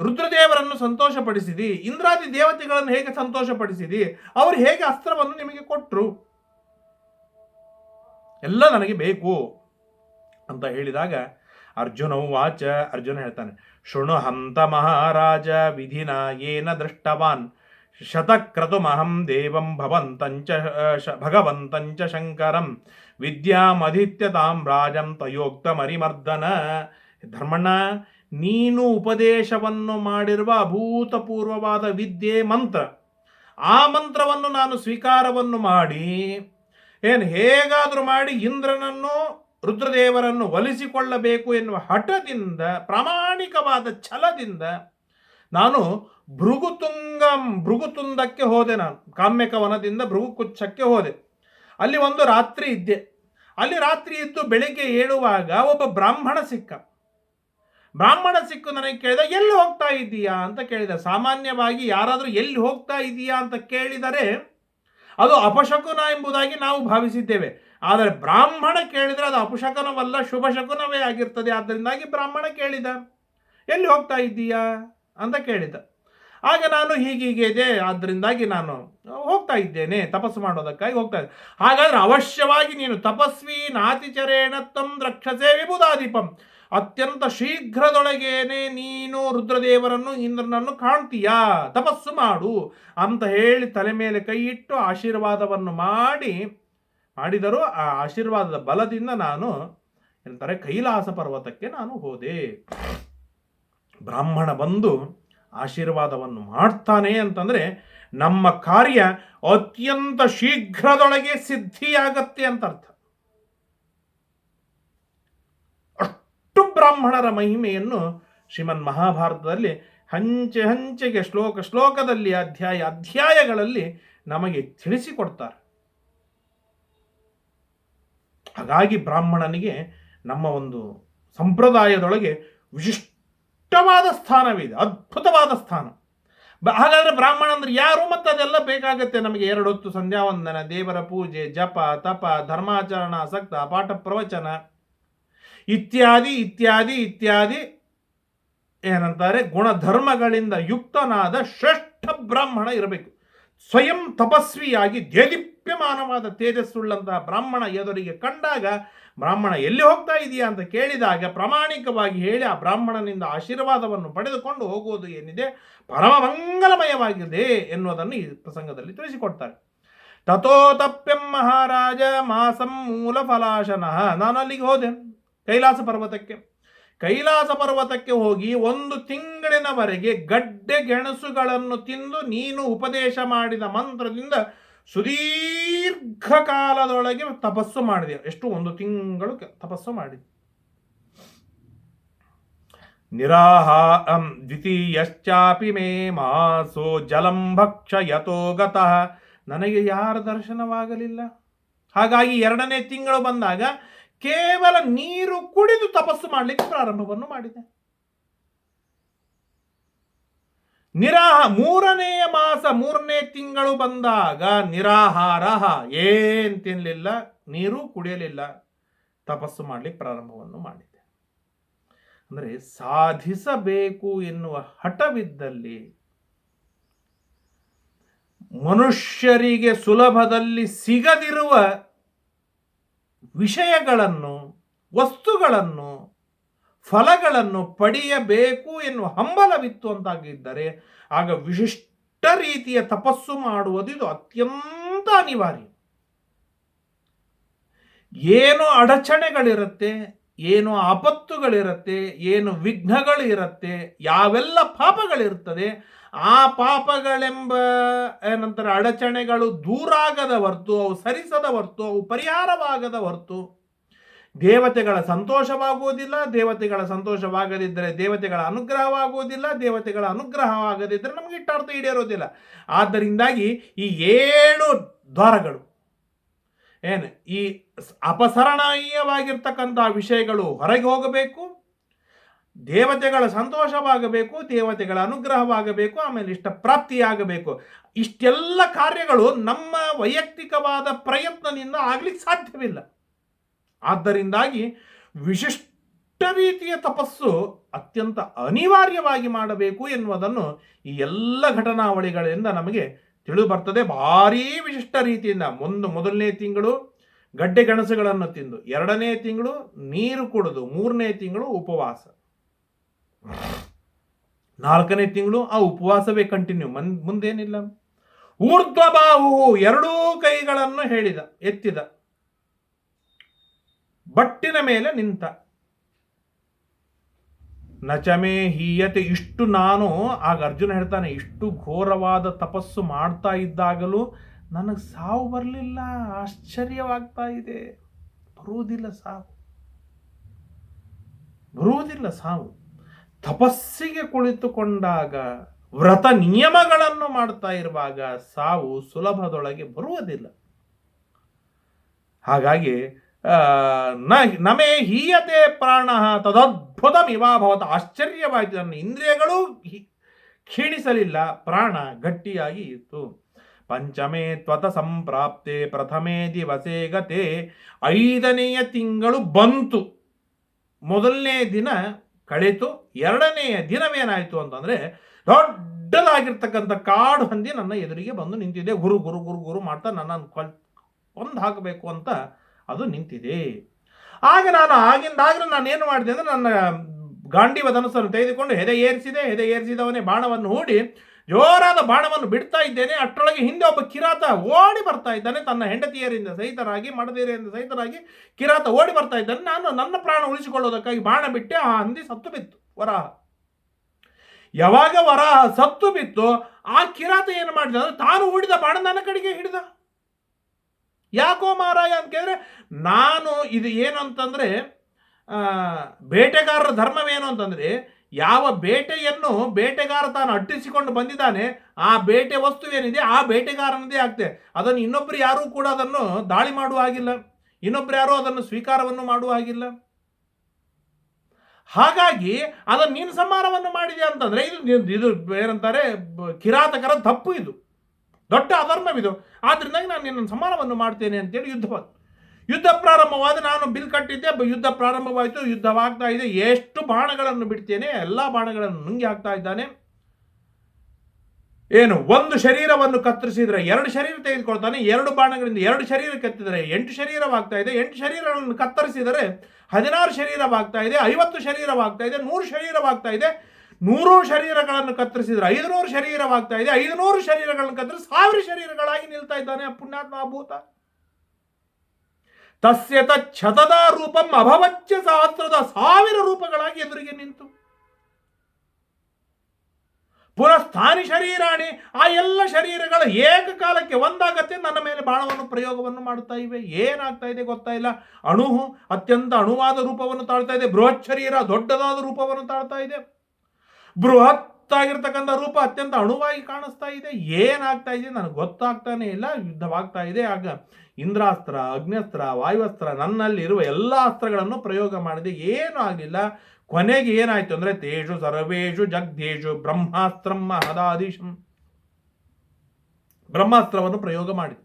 ರುದ್ರದೇವರನ್ನು ಸಂತೋಷಪಡಿಸಿದಿ? ಇಂದ್ರಾದಿ ದೇವತೆಗಳನ್ನು ಹೇಗೆ ಸಂತೋಷಪಡಿಸಿದಿ? ಅವರು ಹೇಗೆ ಅಸ್ತ್ರವನ್ನು ನಿಮಗೆ ಕೊಟ್ಟರು ಎಲ್ಲ ನನಗೆ ಬೇಕು ಅಂತ ಹೇಳಿದಾಗ ಅರ್ಜುನವು ವಾಚ, ಅರ್ಜುನ ಹೇಳ್ತಾನೆ, ಶೃಣು ಹಂತ ಮಹಾರಾಜ, ವಿಧಿನ ಏನ ದೃಷ್ಟವಾನ್? ಶತಕ್ರತುಮಹಂ ದೇವಂ ಭವಂತಂಚ ಭಗವಂತಂಚ ಶಂಕರಂ ವಿದ್ಯಾಮಧಿತ್ಯ ತಾಂ ರಾಜಂ ತಯೋಕ್ತಮರಿಮರ್ದನ ಧರ್ಮಣ್ಣ, ನೀನು ಉಪದೇಶವನ್ನು ಮಾಡಿರುವ ಅಭೂತಪೂರ್ವವಾದ ವಿದ್ಯೆ ಮಂತ್ರ. ಆ ಮಂತ್ರವನ್ನು ನಾನು ಸ್ವೀಕಾರವನ್ನು ಮಾಡಿ, ಏನು ಹೇಗಾದರೂ ಮಾಡಿ ಇಂದ್ರನನ್ನು ರುದ್ರದೇವರನ್ನು ಒಲಿಸಿಕೊಳ್ಳಬೇಕು ಎನ್ನುವ ಹಠದಿಂದ, ಪ್ರಾಮಾಣಿಕವಾದ ಛಲದಿಂದ ನಾನು ಭೃಗುತುಂಗ, ಭೃಗುತುಂದಕ್ಕೆ ಹೋದೆ ನಾನು. ಕಾಮ್ಯಕವನದಿಂದ ಭೃಗುಕುಚ್ಛಕ್ಕೆ ಹೋದೆ. ಅಲ್ಲಿ ಒಂದು ರಾತ್ರಿ ಇದ್ದೆ. ಅಲ್ಲಿ ರಾತ್ರಿ ಇದ್ದು ಬೆಳಿಗ್ಗೆ ಏಳುವಾಗ ಒಬ್ಬ ಬ್ರಾಹ್ಮಣ ಸಿಕ್ಕ. ಬ್ರಾಹ್ಮಣ ಸಿಕ್ಕು ನನಗೆ ಕೇಳಿದ, ಎಲ್ಲಿ ಹೋಗ್ತಾ ಇದ್ದೀಯಾ? ಅಂತ ಕೇಳಿದ. ಸಾಮಾನ್ಯವಾಗಿ ಯಾರಾದರೂ ಎಲ್ಲಿ ಹೋಗ್ತಾ ಇದೀಯಾ ಅಂತ ಕೇಳಿದರೆ ಅದು ಅಪಶಕುನ ಎಂಬುದಾಗಿ ನಾವು ಭಾವಿಸಿದ್ದೇವೆ. ಆದರೆ ಬ್ರಾಹ್ಮಣ ಕೇಳಿದರೆ ಅದು ಅಪಶಕನವಲ್ಲ ಶುಭ ಶಕುನವೇ ಆಗಿರ್ತದೆ. ಆದ್ದರಿಂದಾಗಿ ಬ್ರಾಹ್ಮಣ ಕೇಳಿದ, ಎಲ್ಲಿ ಹೋಗ್ತಾ ಇದ್ದೀಯಾ? ಅಂತ ಕೇಳಿದ. ಆಗ ನಾನು ಹೀಗೀಗೆ ಇದೆ, ಆದ್ದರಿಂದಾಗಿ ನಾನು ಹೋಗ್ತಾ ಇದ್ದೇನೆ, ತಪಸ್ಸು ಮಾಡೋದಕ್ಕಾಗಿ ಹೋಗ್ತಾ ಇದ್ದೆ. ಹಾಗಾದರೆ ಅವಶ್ಯವಾಗಿ ನೀನು ತಪಸ್ವಿ ನಾತಿಚರೇಣ ತಂ ರಕ್ಷಸೆ ವಿಭುದಾದೀಪಂ ಅತ್ಯಂತ ಶೀಘ್ರದೊಳಗೇನೆ ನೀನು ರುದ್ರದೇವರನ್ನು, ಇಂದ್ರನನ್ನು ಕಾಣ್ತೀಯಾ? ತಪಸ್ಸು ಮಾಡು ಅಂತ ಹೇಳಿ ತಲೆ ಮೇಲೆ ಕೈ ಇಟ್ಟು ಆಶೀರ್ವಾದವನ್ನು ಮಾಡಿ ಮಾಡಿದರೂ ಆ ಆಶೀರ್ವಾದದ ಬಲದಿಂದ ನಾನು ಎಂತಾರೆ ಕೈಲಾಸ ಪರ್ವತಕ್ಕೆ ನಾನು ಹೋದೆ. ಬ್ರಾಹ್ಮಣ ಬಂದು ಆಶೀರ್ವಾದವನ್ನು ಮಾಡ್ತಾನೆ ಅಂತಂದರೆ ನಮ್ಮ ಕಾರ್ಯ ಅತ್ಯಂತ ಶೀಘ್ರದೊಳಗೆ ಸಿದ್ಧಿಯಾಗತ್ತೆ ಅಂತ ಅರ್ಥ ಅಷ್ಟು ಬ್ರಾಹ್ಮಣರ ಮಹಿಮೆಯನ್ನು ಶ್ರೀಮನ್ ಮಹಾಭಾರತದಲ್ಲಿ ಹಂಚೆ ಹಂಚೆಗೆ ಶ್ಲೋಕ ಶ್ಲೋಕದಲ್ಲಿ ಅಧ್ಯಾಯ ಅಧ್ಯಾಯಗಳಲ್ಲಿ ನಮಗೆ ತಿಳಿಸಿಕೊಡ್ತಾರೆ. ಹಾಗಾಗಿ ಬ್ರಾಹ್ಮಣನಿಗೆ ನಮ್ಮ ಒಂದು ಸಂಪ್ರದಾಯದೊಳಗೆ ವಿಶಿಷ್ಟವಾದ ಸ್ಥಾನವಿದೆ, ಅದ್ಭುತವಾದ ಸ್ಥಾನ. ಹಾಗಾದ್ರೆ ಬ್ರಾಹ್ಮಣ ಅಂದ್ರೆ ಯಾರು ಮತ್ತು ಅದೆಲ್ಲ ಬೇಕಾಗತ್ತೆ ನಮಗೆ? ಎರಡು ಹೊತ್ತು ಸಂಧ್ಯಾ ವಂದನ, ದೇವರ ಪೂಜೆ, ಜಪ, ತಪ, ಧರ್ಮಾಚರಣ, ಸಕ್ತ, ಪಾಠ ಪ್ರವಚನ, ಇತ್ಯಾದಿ ಇತ್ಯಾದಿ ಇತ್ಯಾದಿ ಏನಂತಾರೆ? ಗುಣಧರ್ಮಗಳಿಂದ ಯುಕ್ತನಾದ ಶ್ರೇಷ್ಠ ಬ್ರಾಹ್ಮಣ ಇರಬೇಕು. ಸ್ವಯಂ ತಪಸ್ವಿಯಾಗಿ ದೇದೀಪ್ಯಮಾನವಾದ ತೇಜಸ್ಸುಳ್ಳಂತಹ ಬ್ರಾಹ್ಮಣ ಎದುರಿಗೆ ಕಂಡಾಗ, ಬ್ರಾಹ್ಮಣ ಎಲ್ಲಿ ಹೋಗ್ತಾ ಇದೆಯಾ? ಅಂತ ಕೇಳಿದಾಗ ಪ್ರಾಮಾಣಿಕವಾಗಿ ಹೇಳಿ ಆ ಬ್ರಾಹ್ಮಣನಿಂದ ಆಶೀರ್ವಾದವನ್ನು ಪಡೆದುಕೊಂಡು ಹೋಗುವುದು ಏನಿದೆ? ಪರಮ ಮಂಗಲಮಯವಾಗಿದೆ ಎನ್ನುವುದನ್ನು ಈ ಪ್ರಸಂಗದಲ್ಲಿ ತಿಳಿಸಿಕೊಡ್ತಾರೆ. ತಥೋ ಮಹಾರಾಜ ಮಾಸಂ ಮೂಲ ಫಲಾಶನಃ ನಾನು ಅಲ್ಲಿಗೆ ಹೋದೆ, ಕೈಲಾಸ ಪರ್ವತಕ್ಕೆ. ಕೈಲಾಸ ಪರ್ವತಕ್ಕೆ ಹೋಗಿ ಒಂದು ತಿಂಗಳಿನವರೆಗೆ ಗಡ್ಡೆ ಗೆಣಸುಗಳನ್ನು ತಿಂದು ನೀನು ಉಪದೇಶ ಮಾಡಿದ ಮಂತ್ರದಿಂದ ಸುದೀರ್ಘ ಕಾಲದೊಳಗೆ ತಪಸ್ಸು ಮಾಡಿದೆ. ಎಷ್ಟು? ಒಂದು ತಿಂಗಳು ತಪಸ್ಸು ಮಾಡಿದೆ. ನಿರಾಹ ದ್ವಿತೀಯಶ್ಚಾಪಿ ಮೇ ಮಾಸೋ ಜಲಂ ಭಕ್ಷಯತೋ ಗತಃ. ನನಗೆ ಯಾರ ದರ್ಶನವಾಗಲಿಲ್ಲ? ಹಾಗಾಗಿ ಎರಡನೇ ತಿಂಗಳು ಬಂದಾಗ ಕೇವಲ ನೀರು ಕುಡಿದು ತಪಸ್ಸು ಮಾಡಲಿಕ್ಕೆ ಪ್ರಾರಂಭವನ್ನು ಮಾಡಿದೆ. ನಿರಾಹ ಮೂರನೆಯ ಮಾಸ, ಮೂರನೇ ತಿಂಗಳು ಬಂದಾಗ ನಿರಾಹಾರ ಏನ್ ತಿನ್ನಲಿಲ್ಲ ನೀರು ಕುಡಿಯಲಿಲ್ಲ, ತಪಸ್ಸು ಮಾಡಲಿಕ್ಕೆ ಪ್ರಾರಂಭವನ್ನು ಮಾಡಿದೆ. ಅಂದರೆ ಸಾಧಿಸಬೇಕು ಎನ್ನುವ ಹಠವಿದ್ದಲ್ಲಿ ಮನುಷ್ಯರಿಗೆ ಸುಲಭದಲ್ಲಿ ಸಿಗದಿರುವ ವಿಷಯಗಳನ್ನು, ವಸ್ತುಗಳನ್ನು, ಫಲಗಳನ್ನು ಪಡೆಯಬೇಕು ಎನ್ನುವ ಹಂಬಲವಿತ್ತು ಅಂತಾಗಿದ್ದರೆ, ಆಗ ವಿಶಿಷ್ಟ ರೀತಿಯ ತಪಸ್ಸು ಮಾಡುವುದು ಇದು ಅತ್ಯಂತ ಅನಿವಾರ್ಯ. ಏನು ಅಡಚಣೆಗಳಿರುತ್ತೆ, ಏನು ಆಪತ್ತುಗಳಿರುತ್ತೆ, ಏನು ವಿಘ್ನಗಳು ಇರುತ್ತೆ ಯಾವೆಲ್ಲ ಪಾಪಗಳಿರ್ತದೆ ಆ ಪಾಪಗಳೆಂಬ ಏನಂತಾರೆ ಅಡಚಣೆಗಳು ದೂರಾಗದ ಹೊರ್ತು ಅವು ಸರಿಸದ ಹೊರ್ತು ಅವು ಪರಿಹಾರವಾಗದ ಹೊರ್ತು ದೇವತೆಗಳ ಸಂತೋಷವಾಗುವುದಿಲ್ಲ, ದೇವತೆಗಳ ಸಂತೋಷವಾಗದಿದ್ದರೆ ದೇವತೆಗಳ ಅನುಗ್ರಹವಾಗುವುದಿಲ್ಲ, ದೇವತೆಗಳ ಅನುಗ್ರಹವಾಗದಿದ್ದರೆ ನಮಗೆ ಇಟ್ಟಾರ್ಥ ಈಡೇರೋದಿಲ್ಲ ಆದ್ದರಿಂದಾಗಿ ಈ ಏಳು ದ್ವಾರಗಳು, ಏನು ಈ ಅಪಸರಣೀಯವಾಗಿರ್ತಕ್ಕಂಥ ವಿಷಯಗಳು ಹೊರಗೆ ಹೋಗಬೇಕು ದೇವತೆಗಳ ಸಂತೋಷವಾಗಬೇಕು, ದೇವತೆಗಳ ಅನುಗ್ರಹವಾಗಬೇಕು, ಆಮೇಲೆ ಇಷ್ಟ ಪ್ರಾಪ್ತಿಯಾಗಬೇಕು. ಇಷ್ಟೆಲ್ಲ ಕಾರ್ಯಗಳು ನಮ್ಮ ವೈಯಕ್ತಿಕವಾದ ಪ್ರಯತ್ನದಿಂದ ಆಗ್ಲಿಕ್ಕೆ ಸಾಧ್ಯವಿಲ್ಲ. ಆದ್ದರಿಂದಾಗಿ ವಿಶಿಷ್ಟ ರೀತಿಯ ತಪಸ್ಸು ಅತ್ಯಂತ ಅನಿವಾರ್ಯವಾಗಿ ಮಾಡಬೇಕು ಎನ್ನುವುದನ್ನು ಈ ಎಲ್ಲ ಘಟನಾವಳಿಗಳಿಂದ ನಮಗೆ ತಿಳಿದು ಬರ್ತದೆ ಭಾರೀ ವಿಶಿಷ್ಟ ರೀತಿಯಿಂದ ಒಂದು ಮೊದಲನೇ ತಿಂಗಳು ಗಡ್ಡೆ ಗೆಣಸುಗಳನ್ನು ತಿಂದು, ಎರಡನೇ ತಿಂಗಳು ನೀರು ಕುಡಿದು, ಮೂರನೇ ತಿಂಗಳು ಉಪವಾಸ. ನಾಲ್ಕನೇ ತಿಂಗಳು ಆ ಉಪವಾಸವೇ ಕಂಟಿನ್ಯೂ ಮನ್, ಮುಂದೇನಿಲ್ಲ. ಊರ್ಧ್ವಬಾಹು ಎರಡೂ ಕೈಗಳನ್ನು ಹೇಳಿದ, ಎತ್ತಿದ. ಬಟ್ಟಿನ ಮೇಲೆ ನಿಂತ. ನಚಮೇ ಹೀಯತೆ, ಇಷ್ಟು ನಾನು, ಆಗ ಅರ್ಜುನ ಹೇಳ್ತಾನೆ, ಇಷ್ಟು ಘೋರವಾದ ತಪಸ್ಸು ಮಾಡ್ತಾ ಇದ್ದಾಗಲೂ ನನಗೆ ಸಾವು ಬರಲಿಲ್ಲ, ಆಶ್ಚರ್ಯವಾಗ್ತಾ ಇದೆ. ಬರುವುದಿಲ್ಲ ಸಾವು. ಬರುವುದಿಲ್ಲ ಸಾವು. ತಪಸ್ಸಿಗೆ ಕುಳಿತುಕೊಂಡಾಗ ವ್ರತ ನಿಯಮಗಳನ್ನು ಮಾಡ್ತಾ ಇರುವಾಗ ಸಾವು ಸುಲಭದೊಳಗೆ ಬರುವುದಿಲ್ಲ. ಹಾಗಾಗಿ ನಮೇ ಹೀಯತೆ ಪ್ರಾಣ ತದದ್ಭುತಮಿವಾಭವತ ಆಶ್ಚರ್ಯವಾಯಿತು ನನ್ನ ಇಂದ್ರಿಯಗಳು ಕ್ಷೀಣಿಸಲಿಲ್ಲ. ಪ್ರಾಣ ಗಟ್ಟಿಯಾಗಿ ಇತ್ತು. ಪಂಚಮೇ ತ್ವತ ಸಂಪ್ರಾಪ್ತೆ, ಪ್ರಥಮೇ ದಿವಸೇ ಗತೆ. ಐದನೆಯ ತಿಂಗಳು ಬಂತು. ಮೊದಲನೇ ದಿನ ಕಳೆತು. ಎರಡನೆಯ ದಿನವೇನಾಯಿತು ಅಂತಂದರೆ ದೊಡ್ಡದಾಗಿರ್ತಕ್ಕಂಥ ಕಾಡು ಹಂದಿ ನನ್ನ ಎದುರಿಗೆ ಬಂದು ನಿಂತಿದೆ. ಗುರು ಗುರು ಗುರು ಗುರು ಮಾಡ್ತಾ ನನ್ನನ್ನು ಕೊಲ್ ಕೊಂದು ಹಾಕಬೇಕು ಅಂತ ಅದು ನಿಂತಿದೆ. ಆಗ ನಾನು ಆಗಿಂದಾಗಲೂ ನಾನು ಏನು ಮಾಡಿದೆ ಅಂದರೆ ನನ್ನ ಗಾಂಡಿವ ಧನಸ್ಸನ್ನು ತೆಗೆದುಕೊಂಡು ಹೆದೆ ಏರಿಸಿದೆ. ಹೆದೆ ಏರಿಸಿದವನೇ ಬಾಣವನ್ನು ಹೂಡಿ ಜೋರಾದ ಬಾಣವನ್ನು ಬಿಡ್ತಾ ಇದ್ದೇನೆ. ಅಷ್ಟರೊಳಗೆ ಹಿಂದೆ ಒಬ್ಬ ಕಿರಾತ ಓಡಿ ಬರ್ತಾ ಇದ್ದಾನೆ. ತನ್ನ ಹೆಂಡತಿಯರಿಂದ ಸಹಿತರಾಗಿ, ಮಡದಿಯರಿಂದ ಸಹಿತರಾಗಿ ಕಿರಾತ ಓಡಿ ಬರ್ತಾ ಇದ್ದಾನೆ. ನಾನು ನನ್ನ ಪ್ರಾಣ ಉಳಿಸಿಕೊಳ್ಳೋದಕ್ಕಾಗಿ ಬಾಣ ಬಿಟ್ಟೆ. ಆ ಹಂದಿ ಸತ್ತು ಬಿತ್ತು. ವರಾಹ ಯಾವಾಗ ವರಾಹ ಸತ್ತು ಬಿತ್ತು, ಆ ಕಿರಾತ ಏನು ಮಾಡಿದ? ಅಂದ್ರೆ ತಾನು ಹೂಡಿದ ಬಾಣ ನನ್ನ ಕಡೆಗೆ ಹಿಡಿದ. ಯಾಕೋ ಮಾರಾಯ ಅಂತ ಕೇಳಿದ್ರೆ, ನಾನು ಇದು ಏನು ಅಂತಂದ್ರೆ ಬೇಟೆಗಾರರ ಧರ್ಮವೇನು ಅಂತಂದ್ರೆ, ಯಾವ ಬೇಟೆಯನ್ನು ಬೇಟೆಗಾರ ತಾನು ಅಟ್ಟಿಸಿಕೊಂಡು ಬಂದಿದ್ದಾನೆ, ಆ ಬೇಟೆ ವಸ್ತು ಏನಿದೆ, ಆ ಬೇಟೆಗಾರನದೇ ಆಗ್ತದೆ. ಅದನ್ನು ಇನ್ನೊಬ್ರು ಯಾರೂ ಕೂಡ ಅದನ್ನು ದಾಳಿ ಮಾಡುವ ಹಾಗಿಲ್ಲ. ಇನ್ನೊಬ್ರು ಯಾರೂ ಅದನ್ನು ಸ್ವೀಕಾರವನ್ನು ಮಾಡುವ ಹಾಗಿಲ್ಲ. ಹಾಗಾಗಿ ಅದನ್ನು ನೀನು ಸಂಹಾರವನ್ನು ಮಾಡಿದೆ ಅಂತಂದರೆ ಇದು ಇದು- ಏನಂತಾರೆ ಕಿರಾತಕರ ತಪ್ಪು ಇದು. ದೊಡ್ಡ ಅಧರ್ಮವಿದು. ಆದ್ದರಿಂದಾಗಿ ನಾನು ನಿನ್ನನ್ನು ಸಂಹಾರವನ್ನು ಮಾಡ್ತೇನೆ ಅಂತೇಳಿ ಯುದ್ಧವಾದ. ಯುದ್ಧ ಪ್ರಾರಂಭವಾದ, ನಾನು ಬಿಲ್ ಕಟ್ಟಿದ್ದೆ ಯುದ್ಧ ಪ್ರಾರಂಭವಾಯಿತು, ಯುದ್ಧವಾಗ್ತಾ ಇದೆ, ಎಷ್ಟು ಬಾಣಗಳನ್ನು ಬಿಡ್ತೇನೆ, ಎಲ್ಲ ಬಾಣಗಳನ್ನು ನುಂಗಿ ಹಾಕ್ತಾ ಇದ್ದಾನೆ. ಏನು, ಒಂದು ಶರೀರವನ್ನು ಕತ್ತರಿಸಿದರೆ ಎರಡು ಶರೀರ ತೆಗೆದುಕೊಳ್ತಾನೆ, ಎರಡು ಬಾಣಗಳಿಂದ ಎರಡು ಶರೀರ ಕೆತ್ತಿದರೆ ಎಂಟು ಶರೀರವಾಗ್ತಾ ಇದೆ, ಎಂಟು ಶರೀರಗಳನ್ನು ಕತ್ತರಿಸಿದರೆ ಹದಿನಾರು ಶರೀರವಾಗ್ತಾ ಇದೆ, ಐವತ್ತು ಶರೀರವಾಗ್ತಾ ಇದೆ, ನೂರು ಶರೀರವಾಗ್ತಾ ಇದೆ. ನೂರು ಶರೀರಗಳನ್ನು ಕತ್ತರಿಸಿದ್ರೆ ಐದುನೂರು ಶರೀರವಾಗ್ತಾ ಇದೆ, ಐದುನೂರು ಶರೀರಗಳನ್ನು ಕತ್ತರಿಸಿ ಸಾವಿರ ಶರೀರಗಳಾಗಿ ನಿಲ್ತಾ ಇದ್ದಾನೆ ಪುಣ್ಯಾತ್ಮ ಭೂತ. ತಸ್ಯ ತಚ್ಛತದ ರೂಪಂ ಅಭವಚ್ಚ ಸಹಸ್ರದ ಸಾವಿರ ರೂಪಗಳಾಗಿ ಎದುರಿಗೆ ನಿಂತು. ಪುನಃಸ್ಥಾನಿ ಶರೀರಾಣಿ, ಆ ಎಲ್ಲ ಶರೀರಗಳ ಏಕಕಾಲಕ್ಕೆ ಒಂದಾಗತ್ತೆ. ನನ್ನ ಮೇಲೆ ಬಾಣವನ್ನು ಪ್ರಯೋಗವನ್ನು ಮಾಡುತ್ತಾ ಇವೆ. ಏನಾಗ್ತಾ ಇದೆ ಗೊತ್ತಾ ಇಲ್ಲ. ಅಣು ಅತ್ಯಂತ ಅಣುವಾದ ರೂಪವನ್ನು ತಾಳ್ತಾ ಇದೆ. ಬೃಹತ್ ಶರೀರ ದೊಡ್ಡದಾದ ರೂಪವನ್ನು ತಾಳ್ತಾ ಇದೆ. ಬೃಹತ್ ಆಗಿರ್ತಕ್ಕಂಥ ರೂಪ ಅತ್ಯಂತ ಅಣುವಾಗಿ ಕಾಣಿಸ್ತಾ ಇದೆ. ಏನಾಗ್ತಾ ಇದೆ ನನಗೆ ಗೊತ್ತಾಗ್ತಾನೆ ಇಲ್ಲ. ಯುದ್ಧವಾಗ್ತಾ ಇದೆ. ಆಗ ಇಂದ್ರಾಸ್ತ್ರ ಅಗ್ನಿಸ್ತ್ರ ವಾಯುವಸ್ತ್ರ ನನ್ನಲ್ಲಿರುವ ಎಲ್ಲ ಅಸ್ತ್ರಗಳನ್ನು ಪ್ರಯೋಗ ಮಾಡಿದೆ. ಏನೂ ಆಗಲಿಲ್ಲ ಕೊನೆಗೆ ಏನಾಯ್ತು ಅಂದ್ರೆ ತೇಷು ಸರ್ವೇಷು ಜಗ್ಧೇಶು ಬ್ರಹ್ಮಾಸ್ತ್ರಂ ಮಹದಾದೀಶಂ. ಬ್ರಹ್ಮಾಸ್ತ್ರವನ್ನು ಪ್ರಯೋಗ ಮಾಡಿ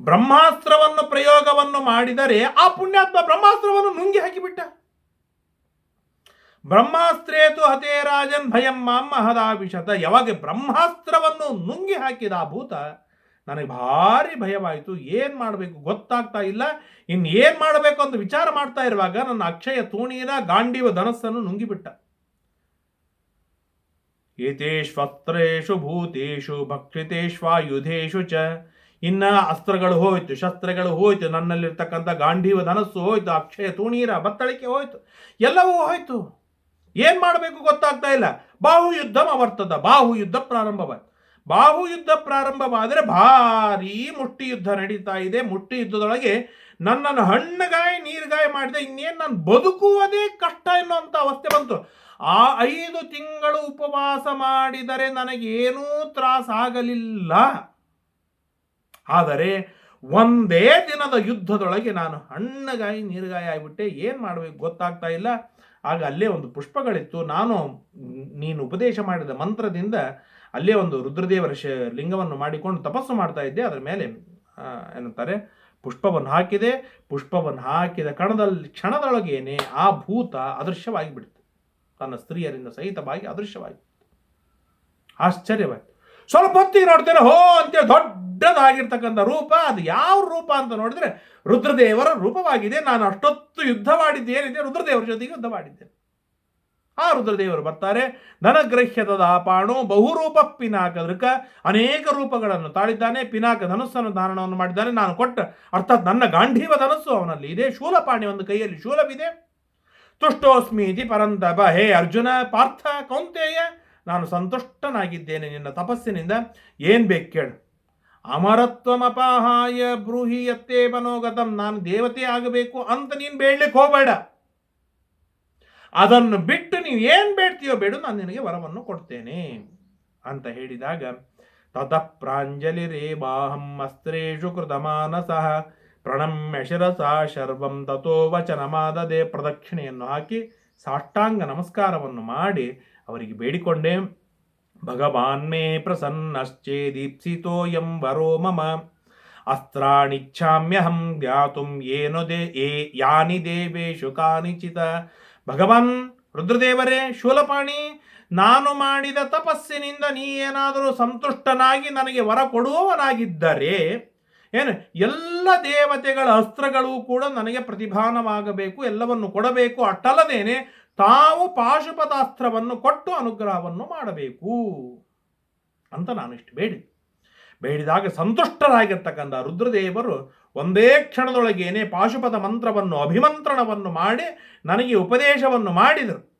ಬ್ರಹ್ಮಾಸ್ತ್ರವನ್ನು ಪ್ರಯೋಗವನ್ನು ಮಾಡಿದರೆ ಆ ಪುಣ್ಯಾತ್ಮ ಬ್ರಹ್ಮಾಸ್ತ್ರವನ್ನು ನುಂಗಿ ಹಾಕಿಬಿಟ್ಟ. ಬ್ರಹ್ಮಾಸ್ತ್ರೇತು ಹತೇ ರಾಜನ್ ಭಯಂ ಮಾಂ ಮಹದಾಭಿಷತ. ಯಾವಾಗ ಬ್ರಹ್ಮಾಸ್ತ್ರವನ್ನು ನುಂಗಿ ಹಾಕಿದ ಆ ಭೂತ ನನಗೆ ಭಾರಿ ಭಯವಾಯಿತು. ಏನು ಮಾಡಬೇಕು ಗೊತ್ತಾಗ್ತಾ ಇಲ್ಲ. ಇನ್ನು ಏನು ಮಾಡಬೇಕು ಅಂತ ವಿಚಾರ ಮಾಡ್ತಾ ಇರುವಾಗ ನನ್ನ ಅಕ್ಷಯ ತೂಣೀರ ಗಾಂಡೀವ ಧನಸ್ಸನ್ನು ನುಂಗಿಬಿಟ್ಟ. ಏತೇಷ್ವಸ್ತ್ರೇಷು ಭೂತೇಶು ಭಕ್ಷಿತೇಶ್ವಾಯುಧೇಶು ಚ. ಇನ್ನ ಅಸ್ತ್ರಗಳು ಹೋಯ್ತು, ಶಸ್ತ್ರಗಳು ಹೋಯ್ತು. ನನ್ನಲ್ಲಿರ್ತಕ್ಕಂಥ ಗಾಂಡೀವ ಧನಸ್ಸು ಹೋಯ್ತು, ಅಕ್ಷಯ ತೂಣೀರ ಬತ್ತಳಿಕೆ ಹೋಯ್ತು. ಎಲ್ಲವೂ ಹೋಯ್ತು. ಏನು ಮಾಡಬೇಕು ಗೊತ್ತಾಗ್ತಾ ಇಲ್ಲ. ಬಾಹು ಯುದ್ಧ ಅವರ್ತದ ಬಾಹು ಯುದ್ಧ ಪ್ರಾರಂಭವಾಯ್ತು. ಬಾಹು ಯುದ್ಧ ಪ್ರಾರಂಭವಾದರೆ ಭಾರೀ ಮುಟ್ಟಿ ಯುದ್ಧ ನಡೀತಾ ಇದೆ. ಮುಟ್ಟಿ ಯುದ್ಧದೊಳಗೆ ನನ್ನನ್ನು ಹಣ್ಣುಗಾಯಿ, ನೀರುಗಾಯಿ ಮಾಡಿದೆ. ಇನ್ನೇನು ನಾನು ಬದುಕುವುದೇ ಕಷ್ಟ ಎನ್ನುವಂಥ ಅವಸ್ಥೆ ಬಂತು. ಆ ಐದು ತಿಂಗಳು ಉಪವಾಸ ಮಾಡಿದರೆ ನನಗೇನೂ ತ್ರಾಸಾಗಲಿಲ್ಲ ಆದರೆ ಒಂದೇ ದಿನದ ಯುದ್ಧದೊಳಗೆ ನಾನು ಹಣ್ಣುಗಾಯಿ, ನೀರುಗಾಯಿ ಆಗಿಬಿಟ್ಟೆ. ಏನು ಮಾಡಬೇಕು ಗೊತ್ತಾಗ್ತಾ ಇಲ್ಲ. ಆಗ ಅಲ್ಲೇ ಒಂದು ಪುಷ್ಪಗಳಿತ್ತು. ನಾನು ನೀನು ಉಪದೇಶ ಮಾಡಿದ ಮಂತ್ರದಿಂದ ಅಲ್ಲೇ ಒಂದು ರುದ್ರದೇವರ ಶ ಲಿಂಗವನ್ನು ಮಾಡಿಕೊಂಡು ತಪಸ್ಸು ಮಾಡ್ತಾ ಇದ್ದೆ. ಅದರ ಮೇಲೆ ಎನ್ನುತ್ತಾರೆ ಪುಷ್ಪವನ್ನು ಹಾಕಿದೆ. ಪುಷ್ಪವನ್ನು ಹಾಕಿದ ಕಣದಲ್ಲಿ ಕ್ಷಣದೊಳಗೇನೆ ಆ ಭೂತ ಅದೃಶ್ಯವಾಗಿ ಬಿಡ್ತು ತನ್ನ ಸ್ತ್ರೀಯರಿಂದ ಸಹಿತವಾಗಿ ಅದೃಶ್ಯವಾಗಿ ಆಶ್ಚರ್ಯವಾಯ್ತು. ಸ್ವಲ್ಪ ಹೊತ್ತಿಗೆ ನೋಡ್ತೇನೆ, ಹೋ ಅಂತೇಳಿ ದೊಡ್ಡದಾಗಿರ್ತಕ್ಕಂಥ ರೂಪ, ಅದು ಯಾವ ರೂಪ ಅಂತ ನೋಡಿದ್ರೆ ರುದ್ರದೇವರ ರೂಪವಾಗಿದೆ. ನಾನು ಅಷ್ಟೊತ್ತು ಯುದ್ಧ ಮಾಡಿದ್ದೇನಿದೆ, ರುದ್ರದೇವರ ಜೊತೆಗೆ ಯುದ್ಧ ಮಾಡಿದ್ದೇನೆ. ಆ ರುದ್ರದೇವರು ಬರ್ತಾರೆ ಧನಗ್ರಹ್ಯದ ಆಪಾಣು ಬಹುರೂಪ ಪಿನಾಕ ದೃಕ ಅನೇಕ ರೂಪಗಳನ್ನು ತಾಳಿದ್ದಾನೆ, ಪಿನಾಕ ಧನುಸ್ಸನ್ನು ಧಾರಣವನ್ನು ಮಾಡಿದ್ದಾನೆ, ನಾನು ಕೊಟ್ಟ ಅರ್ಥಾತ್ ನನ್ನ ಗಾಂಧೀವ ಧನಸ್ಸು ಅವನಲ್ಲಿ ಇದೆ, ಶೂಲಪಾಣಿ ಒಂದು ಕೈಯಲ್ಲಿ ಶೂಲವಿದೆ. ತುಷ್ಟೋಸ್ಮಿ ಇತಿ ಪರಂತಪ ಹೇ ಅರ್ಜುನ, ಪಾರ್ಥ ಕೌಂತೇಯ, ನಾನು ಸಂತುಷ್ಟನಾಗಿದ್ದೇನೆ ನಿನ್ನ ತಪಸ್ಸಿನಿಂದ, ಏನ್ ಬೇಕು ಕೇಳು. ಅಮರತ್ವಮಪಾಹಾಯ ಬ್ರೂಹಿ ಮನೋಗತಂ, ನಾನು ದೇವತೆ ಆಗಬೇಕು ಅಂತ ನೀನು ಬೇಡಲಿಕ್ಕೆ ಹೋಗಬೇಡ. ಅದನ್ನು ಬಿಟ್ಟು ನೀವು ಏನು ಬೇಡ್ತೀಯೋ ಬೇಡು, ನಾನು ನಿನಗೆ ವರವನ್ನು ಕೊಡ್ತೇನೆ ಅಂತ ಹೇಳಿದಾಗ ತತ ಪ್ರಾಂಜಲಿ ರೇಬಾಹಂ ಅಸ್ತ್ರೇಷು ಕೃತಮಾನಸಃ ಪ್ರಣಮ್ಯ ಶಿರಸಾ ಶರ್ವಂ ತಥೋ ವಚನಮಾದದೆ ಪ್ರದಕ್ಷಿಣೆಯನ್ನು ಹಾಕಿ ಸಾಷ್ಟಾಂಗ ನಮಸ್ಕಾರವನ್ನು ಮಾಡಿ ಅವರಿಗೆ ಬೇಡಿಕೊಂಡೆ. ಭಗವಾನ್ ಮೇ ಪ್ರಸನ್ನಶ್ಚೇದೀಪ್ಸಿತೋ ಎಂ ವರೋ ಮಮ. ಅಸ್ತ್ರಾಣಿಚ್ಛಾಮ್ಯಹಂ ಜ್ಞಾತುಂ ಏನೋ ದೇ ಯಾನಿ ದೇವೇಶು ಕಾನಿಚಿತ. ಭಗವಾನ್ ರುದ್ರದೇವರೇ, ಶೂಲಪಾಣಿ, ನಾನು ಮಾಡಿದ ತಪಸ್ಸಿನಿಂದ ನೀ ಏನಾದರೂ ಸಂತುಷ್ಟನಾಗಿ ನನಗೆ ವರ ಕೊಡುವವನಾಗಿದ್ದರೆ ಏನು, ಎಲ್ಲ ದೇವತೆಗಳ ಅಸ್ತ್ರಗಳು ಕೂಡ ನನಗೆ ಪ್ರತಿಭಾನವಾಗಬೇಕು, ಎಲ್ಲವನ್ನು ಕೊಡಬೇಕು, ಅಟ್ಟಲ್ಲದೇನೆ ತಾವು ಪಾಶುಪತಾಸ್ತ್ರವನ್ನು ಕೊಟ್ಟು ಅನುಗ್ರಹವನ್ನು ಮಾಡಬೇಕು ಅಂತ ನಾನು ಇಷ್ಟು ಬೇಡಿದೆ. ಬೇಡಿದಾಗ ಸಂತುಷ್ಟರಾಗಿರ್ತಕ್ಕಂಥ ರುದ್ರದೇವರು ಒಂದೇ ಕ್ಷಣದೊಳಗೇನೆ ಪಾಶುಪದ ಮಂತ್ರವನ್ನು, ಅಭಿಮಂತ್ರಣವನ್ನು ಮಾಡಿ, ನನಗೆ ಉಪದೇಶವನ್ನು ಮಾಡಿದರು.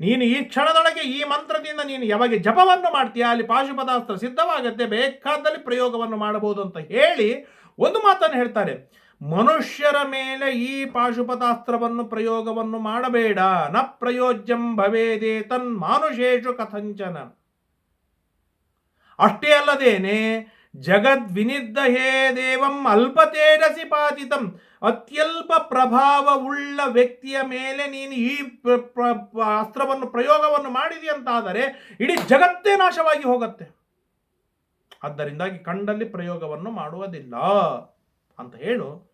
ನೀನು ಈ ಕ್ಷಣದೊಳಗೆ ಈ ಮಂತ್ರದಿಂದ ನೀನು ಯಾವಾಗ ಜಪವನ್ನು ಮಾಡ್ತೀಯಾ? ಅಲ್ಲಿ ಪಾಶುಪದಾಸ್ತ್ರ ಸಿದ್ಧವಾಗುತ್ತೆ, ಬೇಕಾದಲ್ಲಿ ಪ್ರಯೋಗವನ್ನು ಮಾಡಬಹುದು ಅಂತ ಹೇಳಿ ಒಂದು ಮಾತನ್ನು ಹೇಳ್ತಾರೆ. ಮನುಷ್ಯರ ಮೇಲೆ ಈ ಪಾಶುಪದಾಸ್ತ್ರವನ್ನು, ಪ್ರಯೋಗವನ್ನು ಮಾಡಬೇಡ. ನ ಪ್ರಯೋಜ್ಯಂ ಭವೇದೇ ತನ್ ಮಾನುಷೇಶು ಕಥಂಚನ. ಅಷ್ಟೇ ಅಲ್ಲದೇನೆ ಜಗದ್ವಿನಿರ್ದಹೇ ದೇವಂ ಅಲ್ಪ ತೇಜಸಿ ಪಾತಿತಂ. ಅತ್ಯಲ್ಪ ಪ್ರಭಾವವುಳ್ಳ ವ್ಯಕ್ತಿಯ ಮೇಲೆ ನೀನು ಈ ಅಸ್ತ್ರವನ್ನು, ಪ್ರಯೋಗವನ್ನು ಮಾಡಿದೆಯಂತಾದರೆ ಇಡೀ ಜಗತ್ತೇ ನಾಶವಾಗಿ ಹೋಗುತ್ತೆ. ಆದ್ದರಿಂದಾಗಿ ಕಂಡಲ್ಲಿ ಪ್ರಯೋಗವನ್ನು ಮಾಡುವುದಿಲ್ಲ ಅಂತ ಹೇಳು.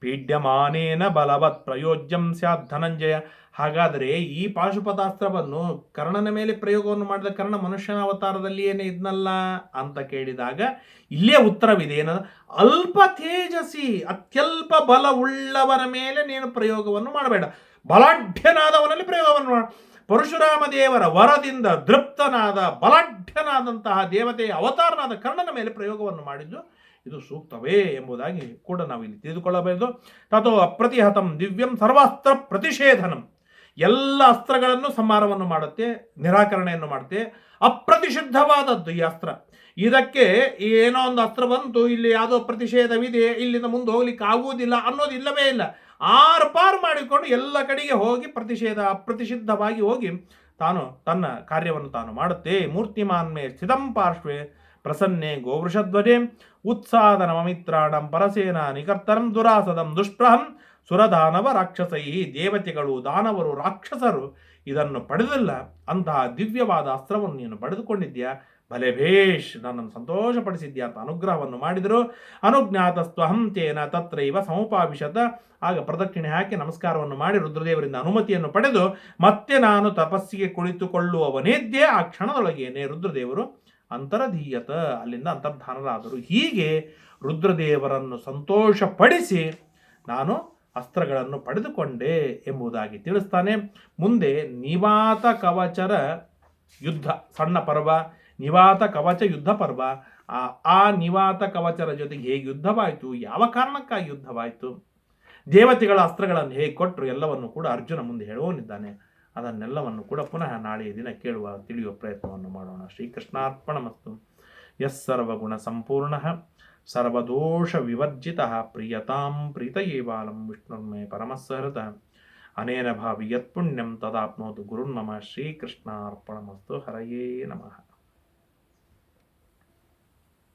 ಪೀಡ್ಯಮಾನೇನ ಬಲವತ್ ಪ್ರಯೋಜ್ಯಂ ಸ್ಯಾತ್ ಧನಂಜಯ. ಹಾಗಾದರೆ ಈ ಪಾಶುಪತಾಸ್ತ್ರವನ್ನು ಕರ್ಣನ ಮೇಲೆ ಪ್ರಯೋಗವನ್ನು ಮಾಡಿದ ಕರ್ಣ ಮನುಷ್ಯನ ಅವತಾರದಲ್ಲಿಯೇನೆ ಇದ್ನಲ್ಲ ಅಂತ ಕೇಳಿದಾಗ ಇಲ್ಲೇ ಉತ್ತರವಿದೆ ಏನ ಅಲ್ಪ ತೇಜಸಿ, ಅತ್ಯಲ್ಪ ಬಲವುಳ್ಳವನ ಮೇಲೆ ನೀನು ಪ್ರಯೋಗವನ್ನು ಮಾಡಬೇಡ. ಬಲಾಢ್ಯನಾದವನಲ್ಲಿ ಪ್ರಯೋಗವನ್ನು ಮಾಡ. ಪರಶುರಾಮ ದೇವರ ವರದಿಂದ ದೃಪ್ತನಾದ, ಬಲಾಢ್ಯನಾದಂತಹ ದೇವತೆಯ ಅವತಾರನಾದ ಕರ್ಣನ ಮೇಲೆ ಪ್ರಯೋಗವನ್ನು ಮಾಡಿದ್ದು ಇದು ಸೂಕ್ತವೇ ಎಂಬುದಾಗಿ ಕೂಡ ನಾವು ಇಲ್ಲಿ ತಿಳಿದುಕೊಳ್ಳಬಹುದು. ತಥೋ ಅಪ್ರತಿಹತಂ ದಿವ್ಯಂ ಸರ್ವಾಸ್ತ್ರ ಪ್ರತಿಷೇಧನಂ. ಎಲ್ಲ ಅಸ್ತ್ರಗಳನ್ನು ಸಂಹಾರವನ್ನು ಮಾಡುತ್ತೆ, ನಿರಾಕರಣೆಯನ್ನು ಮಾಡುತ್ತೆ. ಅಪ್ರತಿಷಿದ್ಧವಾದದ್ದು ಈ ಅಸ್ತ್ರ. ಇದಕ್ಕೆ ಏನೋ ಒಂದು ಅಸ್ತ್ರ ಬಂತು, ಇಲ್ಲಿ ಯಾವುದೋ ಪ್ರತಿಷೇಧವಿದೆ, ಇಲ್ಲಿಂದ ಮುಂದೆ ಹೋಗ್ಲಿಕ್ಕೆ ಆಗುವುದಿಲ್ಲ ಅನ್ನೋದು ಇಲ್ಲವೇ ಇಲ್ಲ. ಆರು ಪಾರು ಮಾಡಿಕೊಂಡು ಎಲ್ಲ ಕಡೆಗೆ ಹೋಗಿ ಪ್ರತಿಷೇಧ, ಅಪ್ರತಿಷಿದ್ಧವಾಗಿ ಹೋಗಿ ತಾನು ತನ್ನ ಕಾರ್ಯವನ್ನು ತಾನು ಮಾಡುತ್ತೆ. ಮೂರ್ತಿಮಾನ್ಮೆ ಸ್ಥಿತಂ ಪಾರ್ಶ್ವೆ ಪ್ರಸನ್ನೆ ಗೋವೃಷಧ್ವಜೆ. ಉತ್ಸಾದನ ಮಮಿತ್ರಾಣಂ ಪರಸೇನ ನಿಕರ್ತರಂ ದುರಾಸದಂ ದುಷ್ಪ್ರಹಂ ಸುರದಾನವ ರಾಕ್ಷಸೈ, ದೇವತೆಗಳು, ದಾನವರು, ರಾಕ್ಷಸರು, ಇದನ್ನು ಪಡೆದಿಲ್ಲ. ಅಂತಹ ದಿವ್ಯವಾದ ಅಸ್ತ್ರವನ್ನು ನೀನು ಪಡೆದುಕೊಂಡಿದ್ಯಾ ಭಲೆ ಭೇಷ್, ನನ್ನನ್ನು ಸಂತೋಷಪಡಿಸಿದ್ಯಾ ಅಂತ ಅನುಗ್ರಹವನ್ನು ಮಾಡಿದರು. ಅನುಜ್ಞಾತಸ್ತ್ವಹಂ ತತ್ರ ಇವ ಸಮುಪಾವಿಶತ ಆಗ ಪ್ರದಕ್ಷಿಣೆ ಹಾಕಿ ನಮಸ್ಕಾರವನ್ನು ಮಾಡಿ ರುದ್ರದೇವರಿಂದ ಅನುಮತಿಯನ್ನು ಪಡೆದು ಮತ್ತೆ ನಾನು ತಪಸ್ಸಿಗೆ ಕುಳಿತುಕೊಳ್ಳುವವನೇದ್ದೇ ಆ ಕ್ಷಣದೊಳಗೇನೆ ರುದ್ರದೇವರು ಅಂತರಧೀಯತ, ಅಲ್ಲಿಂದ ಅಂತರ್ಧಾನರಾದರು. ಹೀಗೆ ರುದ್ರದೇವರನ್ನು ಸಂತೋಷಪಡಿಸಿ ನಾನು ಅಸ್ತ್ರಗಳನ್ನು ಪಡೆದುಕೊಂಡೆ ಎಂಬುದಾಗಿ ತಿಳಿಸ್ತಾನೆ. ಮುಂದೆ ನಿವಾತ ಕವಚರ ಯುದ್ಧ, ಸಣ್ಣ ಪರ್ವ, ನಿವಾತ ಕವಚ ಯುದ್ಧ ಪರ್ವ. ಆ ಆ ನಿವಾತ ಕವಚರ ಜೊತೆಗೆ ಹೇಗೆ ಯುದ್ಧವಾಯಿತು, ಯಾವ ಕಾರಣಕ್ಕಾಗಿ ಯುದ್ಧವಾಯಿತು? ದೇವತೆಗಳ ಅಸ್ತ್ರಗಳನ್ನು ಹೇಗೆ ಕೊಟ್ಟರು, ಎಲ್ಲವನ್ನು ಕೂಡ ಅರ್ಜುನ ಮುಂದೆ ಹೇಳುವವನಿದ್ದಾನೆ. ಅದನ್ನೆಲ್ಲವನ್ನು ಕೂಡ ಪುನಃ ನಾಳೆಯ ದಿನ ಕೇಳುವ, ತಿಳಿಯುವ ಪ್ರಯತ್ನವನ್ನು ಮಾಡೋಣ. ಶ್ರೀಕೃಷ್ಣಾರ್ಪಣ ಮತ್ತು ಯಸ್ ಸರ್ವಗುಣ ಸಂಪೂರ್ಣ ಸರ್ವದೋಷ ವಿವರ್ಜಿತ ಪ್ರಿಯತಾಂ ಪ್ರೀತಯೇವಾಲಂ ವಿಷ್ಣುರ್ಮೇ ಪರಮಸ್ಸಹೃತ ಅನೇನ ಭಾವಿ ಯತ್ಪುಣ್ಯಂ ತದಾಪ್ನೋತು ಶ್ರೀಕೃಷ್ಣಾರ್ಪಣ ಶ್ರೀಕೃಷ್ಣಾರ್ಪಣಮಸ್ತು ಹರಯೇ ನಮಃ.